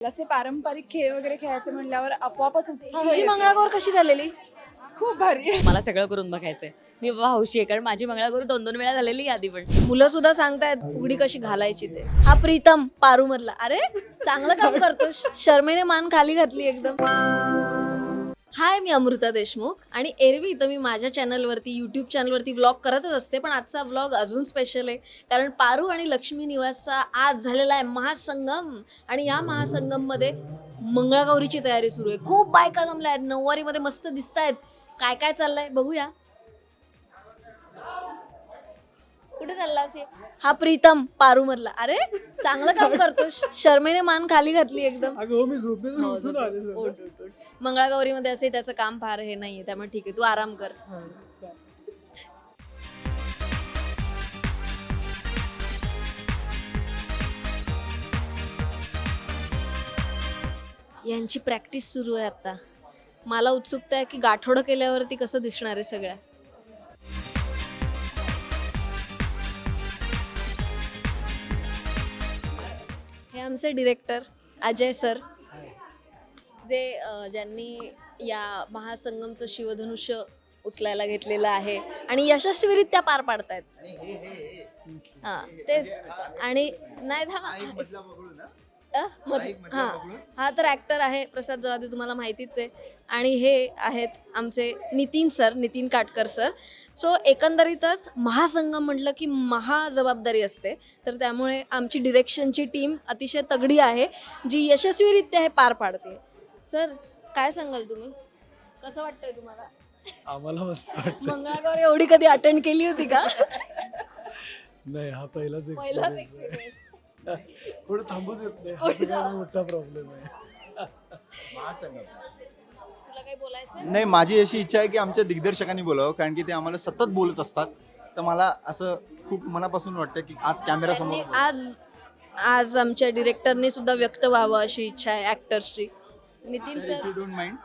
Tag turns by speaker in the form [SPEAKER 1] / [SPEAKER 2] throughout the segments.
[SPEAKER 1] असे पारंपरिक खेळ वगैरे खेळायचे म्हणल्यावर आपोआपच उत्साह
[SPEAKER 2] तुझी
[SPEAKER 1] येतो.
[SPEAKER 2] मंगळागौर कशी झालेली?
[SPEAKER 1] खूप भारी.
[SPEAKER 3] मला सगळं करून बघायचंय. मी बाबा हौशी आहे कारण माझी मंगळागौर दोन दोन वेळा झालेली आहे आधी पण.
[SPEAKER 2] मुलं सुद्धा सांगतायत उघडी कशी घालायची ते. हा प्रीतम पारू मधला अरे चांगलं काम करतो शर्मेने मान खाली घातली एकदम. हाय मी अमृता देशमुख आणि एरवी तर मी माझ्या चॅनलवरती यूट्यूब चॅनलवरती व्लॉग करतच असते पण आजचा व्लॉग अजून स्पेशल आहे. कारण पारू आणि लक्ष्मी निवासचा आज झालेला आहे महासंगम आणि या महासंगममध्ये मंगळागौरीची तयारी सुरू आहे. खूप बायका जमल्या आहेत नऊवारीमध्ये मस्त दिसत आहेत काय काय चाललंय? बघूया. चालला असे हा प्रीतम पारू मधला अरे चांगलं काम करतो शर्मेने मान खाली घातली एकदम.
[SPEAKER 4] अगं हो मी झोपेतून
[SPEAKER 2] हो,
[SPEAKER 4] उठून
[SPEAKER 2] उठ. मंगळागौरीमध्ये असे त्याचं काम फार हे नाहीये. त्यामुळे ठीक आहे तू आराम कर. यांची प्रॅक्टिस सुरू आहे आता. मला उत्सुकता आहे की गाठोडं केल्यावरती कसं दिसणार आहे सगळ्या. हे आमचे डिरेक्टर अजय सर. जे अ, ज्यांनी या महासंगमचं शिवधनुष्य उचलायला घेतलेलं आहे आणि यशस्वीरित्या पार पाडतायत. हा तेच. आणि नाही थांबा अ, मध- हा. हा तर ऍक्टर आहे प्रसाद जवादे तुम्हाला माहितीच आहे. आणि हे आहेत आमचे Nitin sir Nitin Katkar sir. So एकंदरीतच महासंगम म्हटलं की महा जबाबदारी असते. तर त्यामुळे आमची डिरेक्शनची टीम अतिशय तगडी आहे जी यशस्वीरित्या हे पार पाडते. सर काय सांगाल तुम्ही? कसं वाटतंय तुम्हाला?
[SPEAKER 4] आम्हाला मस्त
[SPEAKER 2] मंगळागौर एवढी कधी अटेंड केली होती का?
[SPEAKER 4] नाही हा पहिलाच
[SPEAKER 2] पहिलाच
[SPEAKER 4] एक्सपिरियन्स आहे.
[SPEAKER 2] experience.
[SPEAKER 4] पुढे थांबू देत नाही. हा सगळ्यात मोठा प्रॉब्लेम आहे.
[SPEAKER 2] तुला काही बोलायचं
[SPEAKER 5] नाही माझी अशी इच्छा आहे की आमच्या दिग्दर्शकांनी बोलावं कारण की ते आम्हाला सतत बोलत असतात. तर मला असं खूप मनापासून वाटतं की आज कॅमेरा
[SPEAKER 2] त्यांनी
[SPEAKER 5] समोर
[SPEAKER 2] आज आज आमच्या डिरेक्टरने सुद्धा व्यक्त व्हावं अशी इच्छा आहे ऍक्टर्सची Nitin sir
[SPEAKER 5] don't mind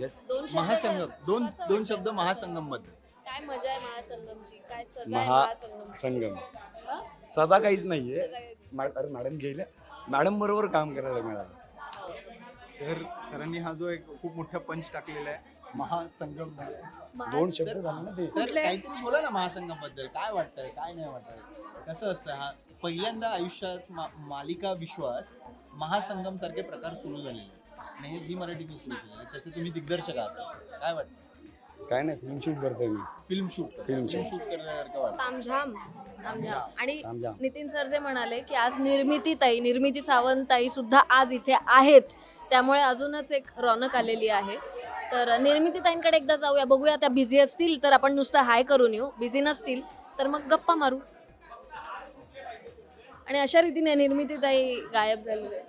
[SPEAKER 5] yes
[SPEAKER 2] दोन शब्द
[SPEAKER 5] महासंगम. दोन दोन शब्द महासंगमबद्दल
[SPEAKER 2] काय मजा आहे महासंगमची? काय सजा आहे
[SPEAKER 6] महा
[SPEAKER 2] महासंगम
[SPEAKER 6] संगम. सजा काहीच नाहीये. अरे मॅडम गेल्या. मॅडम बरोबर काम करायला मिळालं.
[SPEAKER 5] सर सरांनी हा जो एक खूप मोठा पंच टाकलेला आहे. महासंगम
[SPEAKER 6] दोन शब्द झाले ना ते.
[SPEAKER 5] सर काहीतरी बोला ना महासंगमबद्दल काय वाटतंय काय नाही वाटतंय? कसं असतं हा? पहिल्यांदा आयुष्यात मा- मालिका विश्वात महासंगम सारखे प्रकार सुरू झालेले. आणि हे झी मराठीने सुरू केले त्याचे तुम्ही दिग्दर्शक आहात. काय वाटतं
[SPEAKER 6] काय नाही फिल्म शूट करतोय मी.
[SPEAKER 5] Film shoot film. शूट करण्यासारखं वाटतं
[SPEAKER 2] आणि. नितीन सर जे म्हणाले की आज निर्मिती ताई निर्मिती सावंत ताई सुद्धा आज इथे आहेत. त्यामुळे अजूनच एक रौनक आलेली आहे. तर निर्मिती ताईंकडे एकदा जाऊया बघूया त्या बिझी असतील तर आपण नुसतं हाय करून येऊ. बिझी नसतील तर मग गप्पा मारू. आणि अशा रीतीने निर्मिती ताई गायब झालेले.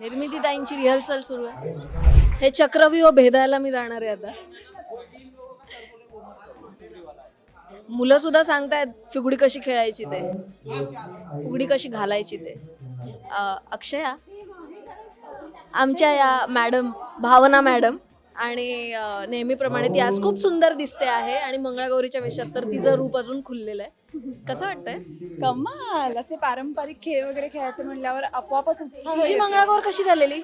[SPEAKER 2] निर्मिती ताईंची रिहर्सल सुरू आहे. हे चक्रव्यूह भेदायला मी जाणार आहे आता. मुलं सुद्धा सांगतायत फुगडी कशी खेळायची ते. फुगडी कशी घालायची ते. अ, अक्षया? आमच्या या मॅडम भावना मॅडम. आणि अ, नेहमीप्रमाणे ती आज खूप सुंदर दिसते आहे. आणि मंगळागौरीच्या वेशात तर तिचं रूप अजून खुललेलं आहे. कसं वाटतंय?
[SPEAKER 1] कमाल. असे पारंपरिक खेळ वगैरे खेळायचे म्हणल्यावर आपोआपच उत्साह
[SPEAKER 2] तुझी. मंगळागौर कशी झालेली?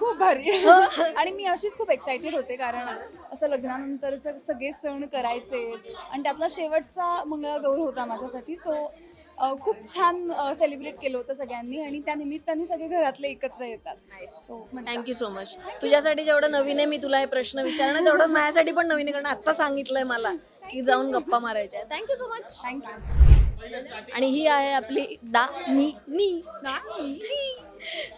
[SPEAKER 1] खूप भारी. आणि मी अशीच खूप एक्साइटेड होते कारण असं लग्नानंतरचे सगळे सण करायचे आणि त्यातला शेवटचा मंगळागौर होता माझ्यासाठी. सो खूप छान सेलिब्रेट केलं होतं सगळ्यांनी आणि त्या निमित्ताने सगळे घरातले एकत्र येतात. सो
[SPEAKER 2] थँक्यू सो मच तुझ्यासाठी जेवढं नवीन आहे मी तुला हे प्रश्न विचारणं तेवढं माझ्यासाठी पण नवीन आहे कारण आता सांगितलंय मला की जाऊन गप्पा मारायच्या थँक्यू सो मच
[SPEAKER 1] थँक्यू
[SPEAKER 2] आणि ही आहे आपली दा मी नी दा मी नी.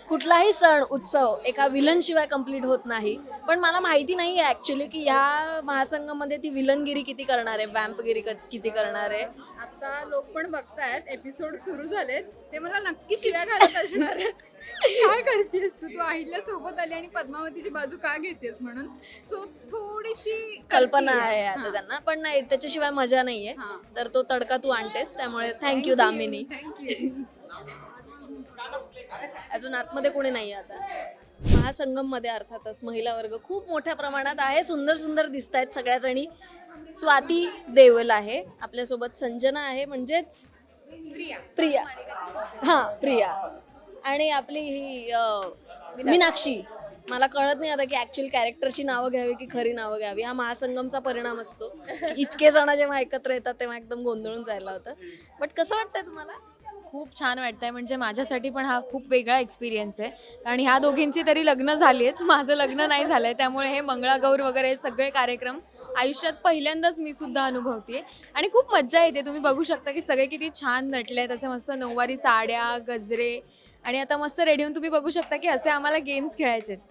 [SPEAKER 2] कुठलाही सण उत्सव एका विलन शिवाय कंप्लीट होत नाही. पण मला माहिती नाही आहे ऍक्च्युली की ह्या महासंघामध्ये ती विलनगिरी किती करणार आहे वॅम्पगिरी किती करणार आहे.
[SPEAKER 7] आता लोक पण बघतायत एपिसोड सुरू झालेत. ते मला नक्की शिव्या घालत असणार काय करतेस तू? तू अहिल्या सोबत आली आणि पद्मावतीची बाजू का घेतेस म्हणून? सो थोडीशी
[SPEAKER 2] कल्पना. आहे आता. त्यांना. पण नाही त्याच्याशिवाय मजा नाहीये. तर तो तडका तू आणतेस त्यामुळे थँक्यू दामिनी.
[SPEAKER 7] you.
[SPEAKER 2] अजून आतमध्ये कोणी नाही आता. महासंगममध्ये अर्थातच महिला वर्ग खूप मोठ्या प्रमाणात आहे. सुंदर सुंदर दिसत आहेत सगळ्या जणी स्वाती देवल आहे. आपल्यासोबत संजना आहे. म्हणजेच प्रिया. प्रिया. हा प्रिया. आणि आपली ही अ, मीनाक्षी. मला कळत नाही आता की ऍक्च्युअल कॅरेक्टरची नावं घ्यावी की खरी नावं घ्यावी. हा महासंगमचा परिणाम असतो. की इतके जण जेव्हा एकत्र येतात तेव्हा एकदम गोंधळून जायला होतं. बट कसं वाटतंय तुम्हाला?
[SPEAKER 8] खूप छान वाटतंय. म्हणजे माझ्यासाठी पण हा खूप वेगळा एक्सपिरियन्स आहे. कारण ह्या दोघींची तरी लग्न झाली आहेत माझं लग्न नाही झालं आहे त्यामुळे हे मंगळागौर वगैरे हे सगळे कार्यक्रम आयुष्यात पहिल्यांदाच मी सुद्धा अनुभवते आणि खूप मज्जा येते. तुम्ही बघू शकता की सगळे किती छान नटले आहेत असे मस्त नऊवारी साड्या गजरे. आणि आता मस्त रेडी होऊन तुम्ही बघू शकता की असे आम्हाला गेम्स खेळायचे आहेत.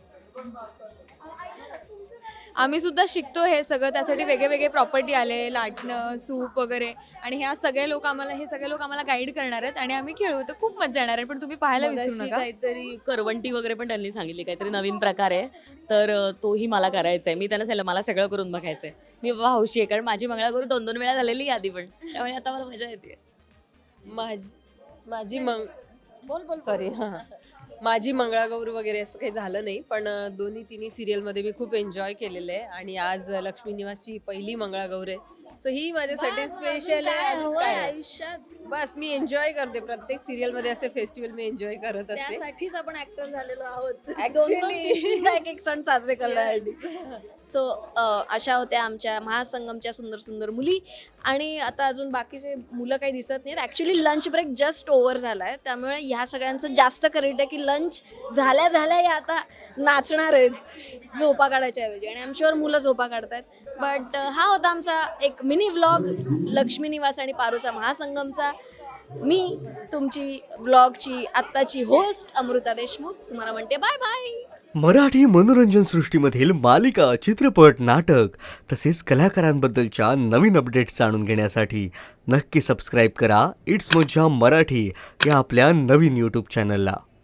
[SPEAKER 8] आम्ही सुद्धा शिकतो हे सगळं. त्यासाठी वेगळे वेगळे प्रॉपर्टी आले लाटणं सूप वगैरे. आणि ह्या सगळे लोक आम्हाला हे सगळे लोक आम्हाला गाईड करणार आहेत आणि आम्ही खेळू. तर खूप मजा येणार आहे. पण तुम्ही पाहायला विसरू नका.
[SPEAKER 3] काहीतरी करवंटी वगैरे पण त्यांनी सांगितली. काहीतरी नवीन प्रकार आहे. तर तोही मला करायचा आहे. मी त्यांना सांगितलं मला सगळं करून बघायचं आहे. मी बाबा हौशी आहे. कारण माझी मंगळागौर दोन दोन वेळा झालेली आहे आधी पण. त्यामुळे आता मला मजा येते.
[SPEAKER 9] माझी माझी मंग बोल बोल सॉरी हां माझी मंगळागौर वगैरे असं काही झालं नाही पण दोन्ही तिन्ही सिरियलमध्ये मी खूप एन्जॉय केलेलं आहे आणि आज लक्ष्मी निवासची पहिली मंगळागौर आहे. सो ही माझ्यासाठी स्पेशल काय? आहे?
[SPEAKER 2] आयुष्यात
[SPEAKER 9] बस मी एन्जॉय करते. प्रत्येक सिरियलमध्ये असे फेस्टिवल मी एन्जॉय करत असते.
[SPEAKER 2] त्यासाठीच आपण ऍक्टर झालेलो आहोत. एक एक सण साजरे करण्यासाठी. सो अशा होत्या आमच्या महासंगमच्या सुंदर सुंदर मुली. आणि आता अजून बाकीचे मुलं काही दिसत नाहीत. Actually lunch break just over झालाय. त्यामुळे ह्या सगळ्यांचं जास्त क्रेडिट आहे की लंच झाल्या झाल्या या आता नाचणार आहेत. झोपा काढायच्या ऐवजी. आणि आम शुअर मुलं झोपा काढतायत. बट हा होता आमचा एक मिनी व्लॉग लक्ष्मी निवास आणि पारूचा महासंगमचा. मी तुमची व्लॉगची आत्ताची होस्ट अमृता देशमुख. तुम्हाला म्हणते बाय बाय
[SPEAKER 10] मराठी मनोरंजन सृष्टीमधील मालिका चित्रपट नाटक तसेच कलाकारांबद्दलच्या नवीन अपडेट्स जाणून घेण्यासाठी नक्की सबस्क्राईब करा. इट्स मोजा मराठी या आपल्या नवीन यूट्यूब चॅनलला